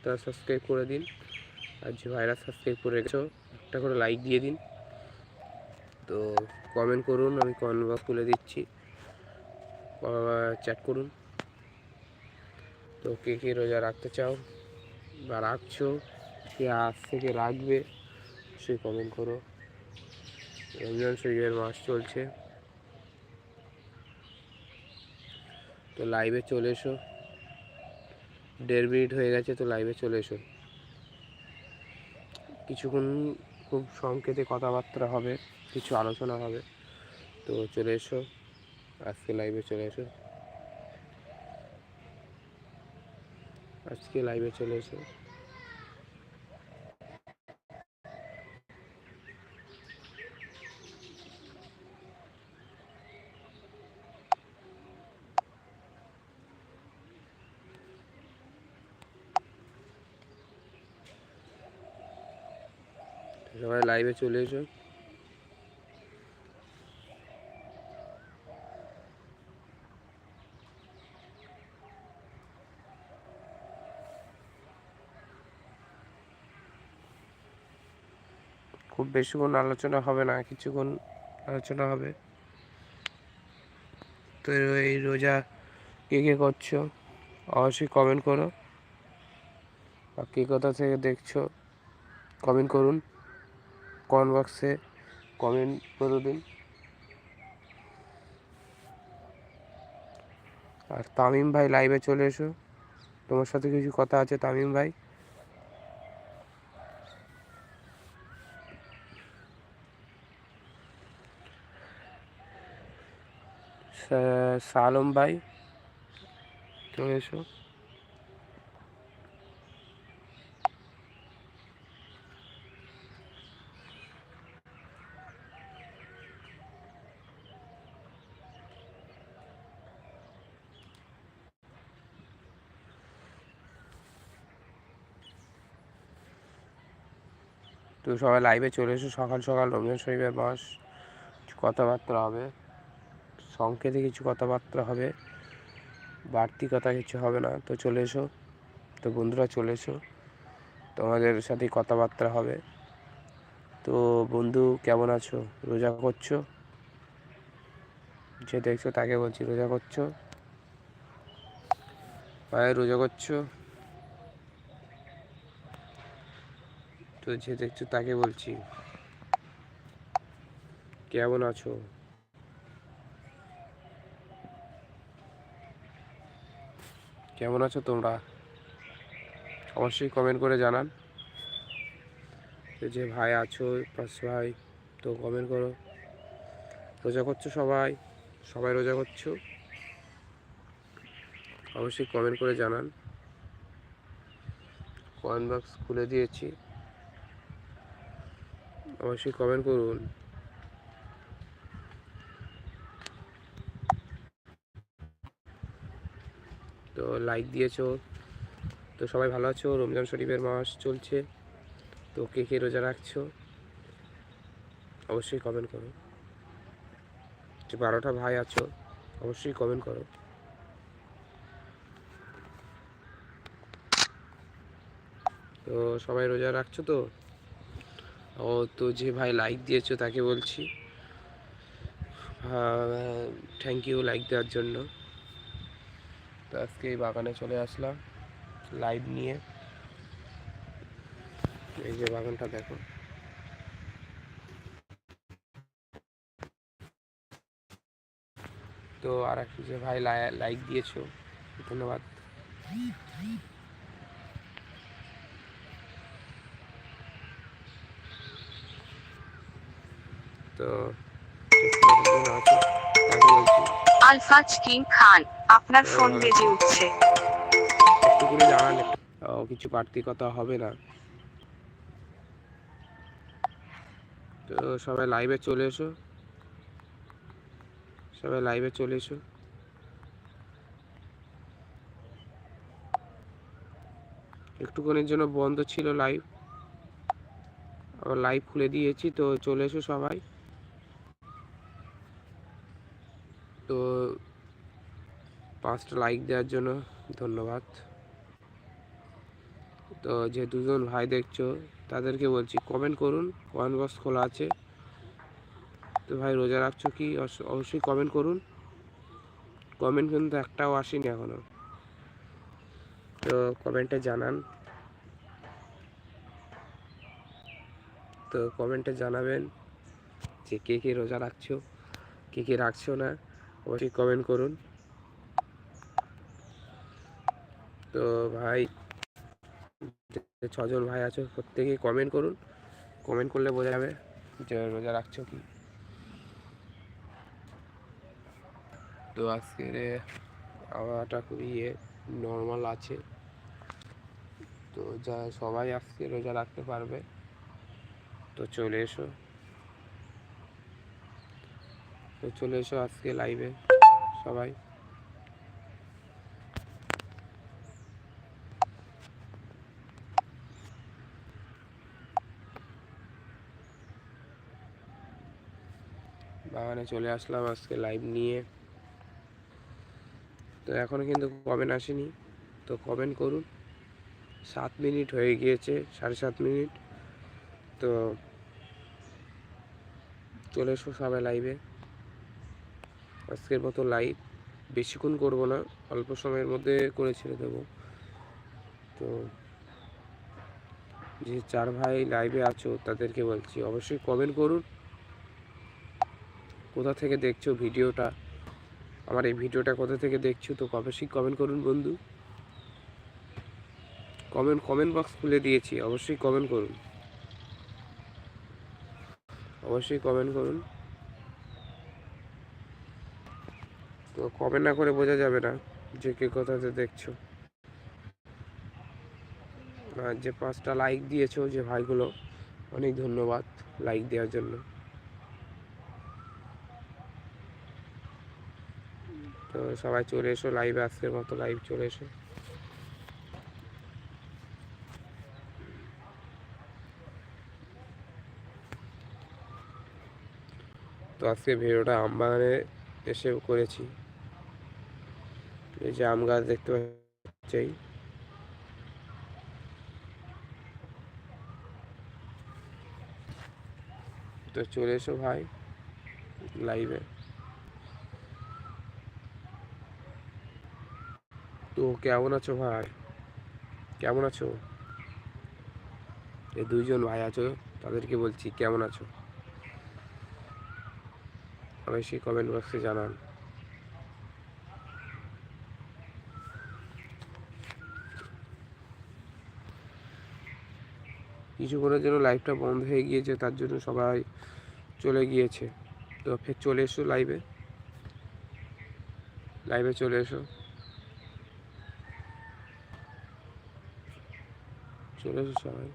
তারা সাবস্ক্রাইব করে দিন। আর যে ভাইরা সাবস্ক্রাইব করে রেখেছো একটা করে লাইক দিয়ে দিন। তো কমেন্ট করুন, আমি কমেন্ট বক্স খুলে দিচ্ছি। চ্যাট করুন। তো কে কে রোজা রাখতে চাও বা রাখছো, কে আজ থেকে রাখবে সেই কমেন্ট করো। রমজান শরীরের মাস চলছে। তো লাইভে চলে এসো। দেড় মিনিট হয়ে গেছে, তো লাইভে চলে এসো। কিছুক্ষণ খুব সংকেতে কথাবার্তা হবে, কিছু আলোচনা হবে, তো চলে এসো, আজকে লাইভে চলে এসো। আজকে লাইভে চলে এসো সবাই লাইভে চলে এসো। খুব বেশিক্ষণ আলোচনা হবে না, কিছুক্ষণ আলোচনা হবে। তো এই রোজা কে কে করছ? অবশ্যই কমেন্ট করো। আর কে কোথা থেকে দেখছ? কমেন্ট করুন। কমেন্ট বক্সে কমেন্ট করে দিন। আর তামিম ভাই লাইভে চলে এসো। তোমার সাথে কিছু কথা আছে তামিম ভাই? সালম ভাই, চলে এসো। তো সবাই লাইভে চলে এসো। সকাল সকাল রমজান শরীফের মাস কিছু কথাবার্তা হবে। সংকেতে কিছু কথাবার্তা হবে। বাড়তি কথা কিছু হবে না। তো চলে এসো। তো বন্ধুরা চলে এসো। তোমাদের সাথে কথাবার্তা হবে। তো বন্ধু, কেমন আছো? রোজা করছ? যে দেখছ তাকে বলছি, রোজা করছ? ভাই, রোজা করছ? তো যে দেখছ তাকে বলছি। কেমন আছো? কেমন আছো তোমরা? অবশ্যই কমেন্ট করে জানান। যে ভাই আছো, পাঁচ ভাই, তো কমেন্ট করো। রোজা করছ সবাই? সবাই রোজা করছ? অবশ্যই কমেন্ট করে জানান। কমেন্ট বক্স খুলে দিয়েছি। অবশ্যই কমেন্ট করুন। তো লাইক দিয়েছ, তো সবাই ভালো আছো? রমজান শরীফের মাস চলছে, তো কে কে রোজা রাখছো? অবশ্যই কমেন্ট করো। যে বারোটা ভাই আছো, অবশ্যই কমেন্ট করো। তো সবাই রোজা রাখছো তো? ও তো যে ভাই লাইক দিয়েছ তাকে বলছি। থ্যাংক ইউ লাইক দেওয়ার জন্য। তো আজকে এই বাগানে চলে আসলাম লাইভ নিয়ে। এই যে বাগানটা দেখো। তো আর একটু যে ভাই লাইক দিয়েছ, ধন্যবাদ। তো আলফাজ কিং খান আপনার ফোন বেজে উঠছে। একটু। করে জানান কিছু বাড়তি কথা হবে না। তো সবাই লাইভে চলে এসো। সবাই লাইভে চলে এসো। একটুক্ষণের জন্য বন্ধ ছিল লাইভ আবার লাইভ খুলে দিয়েছি তো চলে এসো সবাই। তো পাঁচটা লাইক দেওয়ার জন্য ধন্যবাদ। তো যে দুজন ভাই দেখছ, তাদেরকে বলছি কমেন্ট করুন কমেন্ট বক্স খোলা আছে। তো ভাই, রোজা রাখছো কি? অবশ্যই কমেন্ট করুন। কমেন্ট কিন্তু একটাও আসেনি এখনও। তো কমেন্টে জানান। তো কমেন্টে জানাবেন যে কে কে রোজা রাখছো, কে কে রাখছো না। অবশ্যই কমেন্ট করুন। তো ভাই ছজন ভাই আছো, প্রত্যেকেই কমেন্ট করুন। কমেন্ট করলে বোঝা যাবে যে রোজা রাখছো কি। তো আজকের আবহাওয়াটা খুবই ইয়ে নর্মাল আছে। তো যা সবাই আজকে রোজা রাখতে পারবে। তো চলে এসো। তো চলে এসো আজকে লাইভে সবাই। বাগানে চলে আসলাম আজকে লাইভ নিয়ে। তো এখনও কিন্তু কমেন্ট আসেনি, তো কমেন্ট করুন। সাত মিনিট হয়ে গিয়েছে, সাড়ে সাত মিনিট তো চলে এসো সবাই লাইভে আজকের মতো লাইভ বেশিক্ষণ করব না, অল্প সময়ের মধ্যে করে ছেড়ে দেবো। তো যে চার ভাই লাইভে আছো, তাদেরকে বলছি, অবশ্যই কমেন্ট করুন। কোথা থেকে দেখছ ভিডিওটা? আমার এই ভিডিওটা কোথা থেকে দেখছ, তো অবশ্যই কমেন্ট করুন বন্ধু। কমেন্ট কমেন্ট বক্স খুলে দিয়েছি, অবশ্যই কমেন্ট করুন। অবশ্যই কমেন্ট করুন। তো কবে না করে বোঝা যাবে না যে কে কোথাতে দেখছ। আর যে পাঁচটা লাইক দিয়েছ যে ভাইগুলো, অনেক ধন্যবাদ লাইক দেওয়ার জন্য। তো সবাই চলে এসো লাইভে আজকের মতো লাইভ চলে এসো। তো আজকে ভিডিওটা আমবাগানে এসে করেছি। এই যে আম গাছ দেখতে পাচ্ছি তো চলে এসো ভাই লাইভে তো কেমন আছো ভাই? কেমন আছো? এই দুইজন ভাই আছো, তাদেরকে বলছি কেমন আছো? অবশ্যই কমেন্ট বক্সে জানান। কিছুক্ষণের জন্য লাইভটা বন্ধ হয়ে গিয়েছে, তার জন্য সবাই চলে গিয়েছে। তো ফের চলে এসো লাইভে লাইভে চলে এসো। চলে এসো সবাই।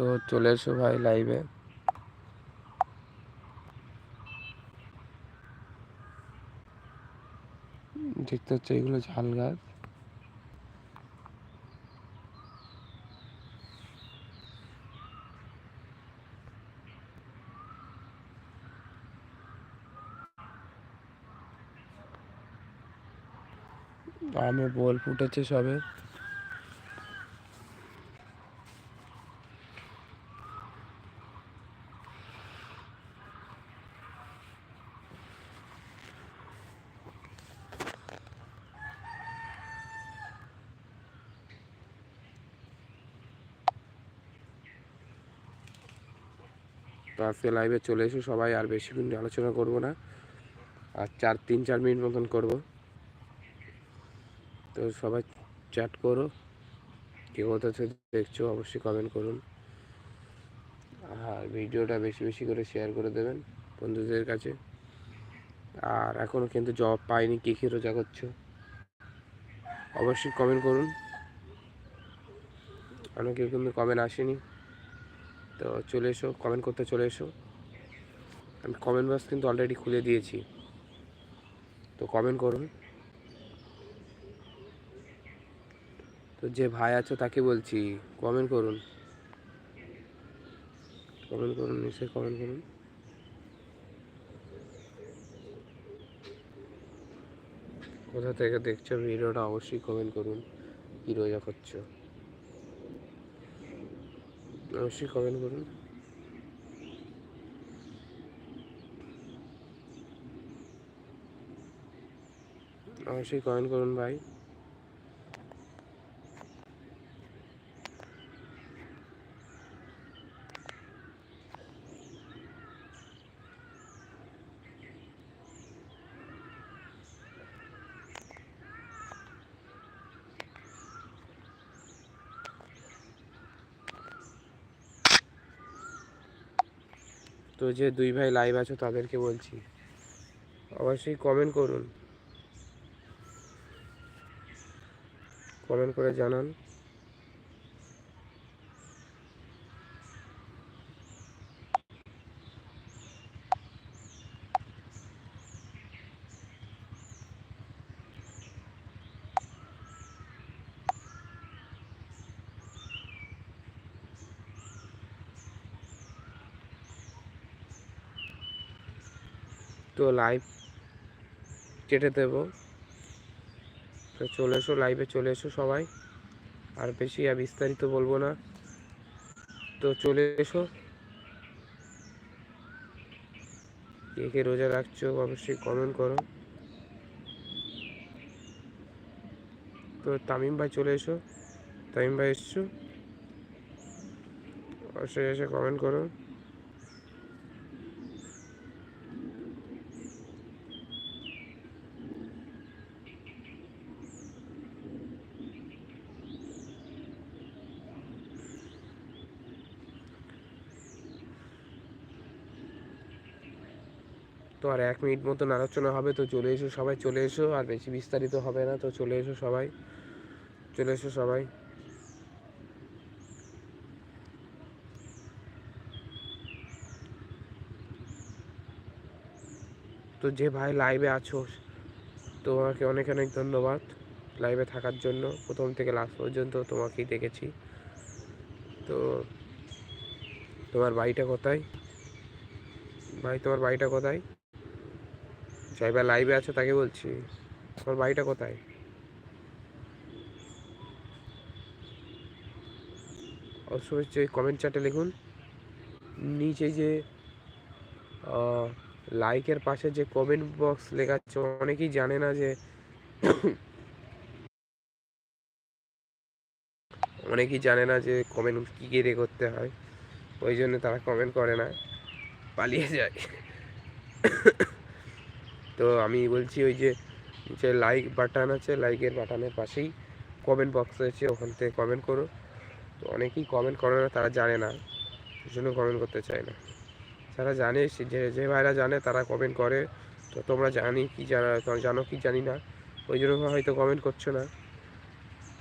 তো চলে এসো ভাই লাইভে দেখতে হচ্ছে এগুলো ঝাল গাছ। আমে বোল ফুটেছে সবে। তো আজকে লাইভে চলে এসো সবাই আর বেশি বেশিক্ষণ আলোচনা করব না। আর চার, তিন, চার মিনিট মতন করব। তো সবাই চ্যাট করো। কে কোথা দেখছ, অবশ্যই কমেন্ট করুন। আর ভিডিওটা বেশি বেশি করে শেয়ার করে দেবেন বন্ধুদের কাছে। আর এখনও কিন্তু জব পাইনি, কী কী রোজা করছ? অবশ্যই কমেন্ট করুন। অনেকের কিন্তু কমেন্ট আসেনি। তো চলে এসো কমেন্ট করতে চলে এসো। আমি কমেন্ট বক্স কিন্তু অলরেডি খুলে দিয়েছি। তো কমেন্ট করুন। তো যে ভাই আছো তাকে বলছি কমেন্ট করুন। কমেন্ট করুন নিশ্চয়ই কমেন্ট করুন। কোথা থেকে দেখছ ভিডিওটা অবশ্যই কমেন্ট করুন। কী রোজা করছ অবশ্যই কমেন্ট করুন অবশ্যই কমেন্ট করুন ভাই। তো যে দুই ভাই লাইভ আছো তাদেরকে বলছি। অবশ্যই কমেন্ট করুন। কমেন্ট করে জানান। লাইভ কেটে দেব। তো চলে এসো লাইভে চলে এসো সবাই। আর বেশি আর বিস্তারিত বলব না। তো চলে এসো। কে কে রোজা রাখছো অবশ্যই কমেন্ট করো। তো তামিম ভাই চলে এসো। তামিম ভাই এসছো? অবশ্যই এসে কমেন্ট করো। আর এক মিনিট মতন আলোচনা হবে, তো চলে এসো সবাই, চলে এসো, আর বেশি বিস্তারিত হবে না, তো চলে এসো সবাই, চলে এসো সবাই। তো যে ভাই লাইভে আছো তোমাকে অনেক অনেক ধন্যবাদ লাইভে থাকার জন্য, প্রথম থেকে লাস্ট পর্যন্ত তোমাকেই দেখেছি। তো তোমার বাড়িটা কোথায়? ভাই, তোমার বাড়িটা কোথায়? যাইবার লাইভে আছে তাকে বলছি। তোমার বাড়িটা কোথায়? অবশ্যই কমেন্ট চ্যাটে লিখুন। নিচে যে লাইকের পাশে যে কমেন্ট বক্স লেখা আছে, অনেকেই জানে না যে, অনেকেই জানে না যে কমেন্ট কী করে করতে হয়। ওই জন্য তারা কমেন্ট করে না। পালিয়ে যায়। তো আমি বলছি ওই যে যে লাইক বাটন আছে লাইকের বাটনের পাশেই কমেন্ট বক্স আছে ওখান থেকে কমেন্ট করো। তো অনেকেই কমেন্ট করে না, তারা জানে না জন্য কমেন্ট করতে চায় না। যারা জানে যে যে ভাইরা জানে, তারা কমেন্ট করে। তো তোমরা জানি কি জানা, তোমরা জানো কি জানি না, ওই জন্য হয়তো কমেন্ট করছ না।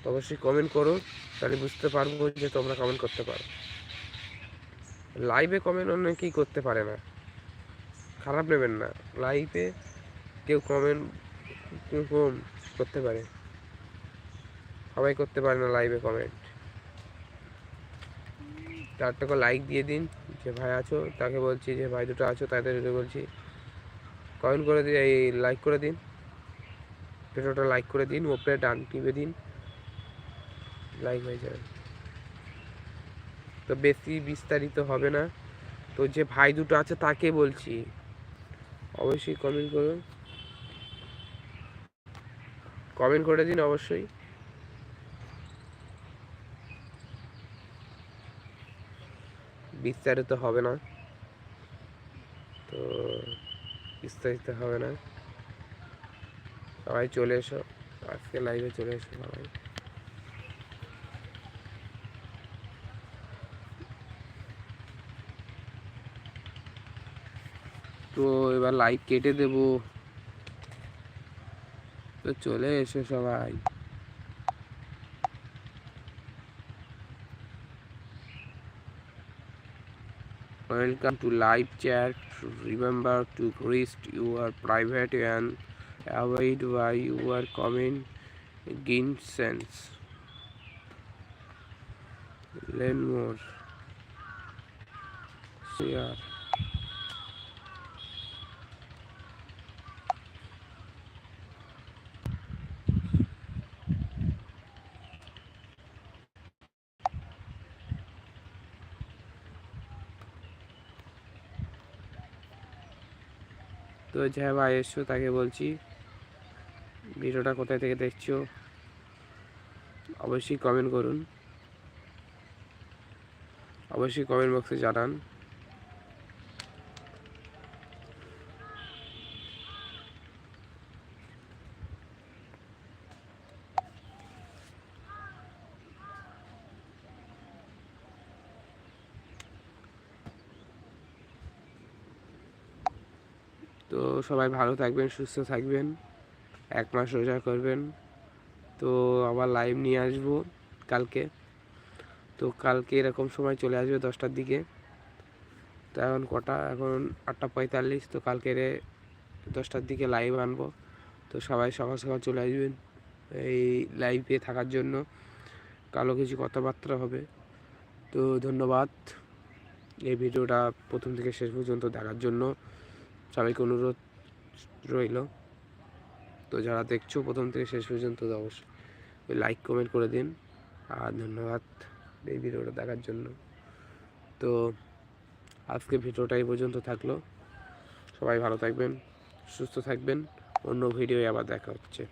অবশ্যই কমেন্ট করো, তাহলে বুঝতে পারব যে তোমরা কমেন্ট করতে পারো। লাইভে কমেন্ট অনেকেই করতে পারে না। খারাপ নেবেন না। লাইভে কেউ কমেন্ট কেউ কম করতে পারে। সবাই করতে পারে না লাইভে কমেন্ট চারটাকে লাইক দিয়ে দিন, যে ভাই আছো, তাকে বলছি যে ভাই দুটো আছো তাদের বলছি। কমেন্ট করে দিন এই লাইক করে দিন। ভিডিওটা লাইক করে দিন ওপরে ডান টিপে দিন। লাইক হয়ে যাবে। তো বেশি বিস্তারিত হবে না। তো যে ভাই দুটো আছে, তাকে বলছি। অবশ্যই কমেন্ট করুন। কমেন্ট করে দিন অবশ্যই। বিস্তারিত হবে না। তো বিস্তারিত হবে না। সবাই চলে এসো। আজকে লাইভে চলে এসো সবাই। তো এবার লাইভ কেটে দেব। তো চলে এসো সবাই Welcome to live chat. Remember to rest your private and avoid by your comment gain sense. Learn more. Share. তো যে ভাই এসছো তাকে বলছি। ভিডিওটা কোথায় থেকে দেখছ, অবশ্যই কমেন্ট করুন। অবশ্যই কমেন্ট বক্সে জানান। তো সবাই ভালো থাকবেন, সুস্থ থাকবেন। এক মাস রোজা করবেন। তো আবার লাইভ নিয়ে আসব কালকে। তো কালকে এরকম সময় চলে আসবে দশটার দিকে। তো এখন কটা? এখন আটটা পঁয়তাল্লিশ। তো কালকে দশটার দিকে লাইভ আনব। তো সবাই সকাল সকাল চলে আসবেন এই লাইভে থাকার জন্য। কালো কিছু কথাবার্তা হবে। তো ধন্যবাদ। এই ভিডিওটা প্রথম থেকে শেষ পর্যন্ত দেখার জন্য। সবাইকে অনুরোধ রইল। তো যারা দেখছ প্রথম থেকে শেষ পর্যন্ত অবশ্যই লাইক কমেন্ট করে দিন। আর ধন্যবাদ এই ভিডিওটা দেখার জন্য। তো আজকে ভিডিওটা এই পর্যন্ত থাকল। সবাই ভালো থাকবেন, সুস্থ থাকবেন। অন্য ভিডিওয় আবার দেখা হচ্ছে।